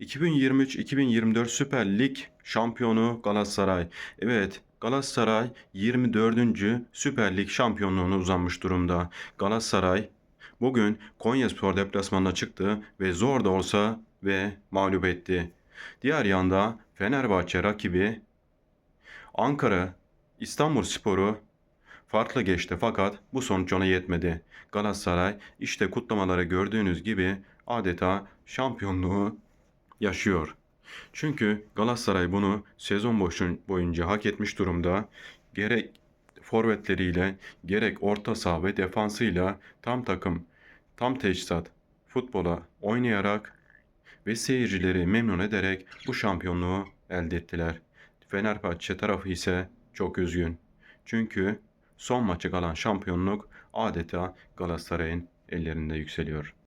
2023-2024 Süper Lig şampiyonu Galatasaray. Evet, Galatasaray 24. Süper Lig şampiyonluğuna uzanmış durumda. Galatasaray bugün Konyaspor deplasmanına çıktı ve zor da olsa ve mağlup etti. Diğer yanda Fenerbahçe rakibi Ankara İstanbul Sporu farklı geçti fakat bu sonuç ona yetmedi. Galatasaray işte kutlamaları gördüğünüz gibi adeta şampiyonluğu yaşıyor. Çünkü Galatasaray bunu sezon boyunca hak etmiş durumda. Gerek forvetleriyle gerek orta saha ve defansıyla tam takım, tam teçhizat futbola oynayarak ve seyircileri memnun ederek bu şampiyonluğu elde ettiler. Fenerbahçe tarafı ise çok üzgün. Çünkü son maçı kalan şampiyonluk adeta Galatasaray'ın ellerinde yükseliyor.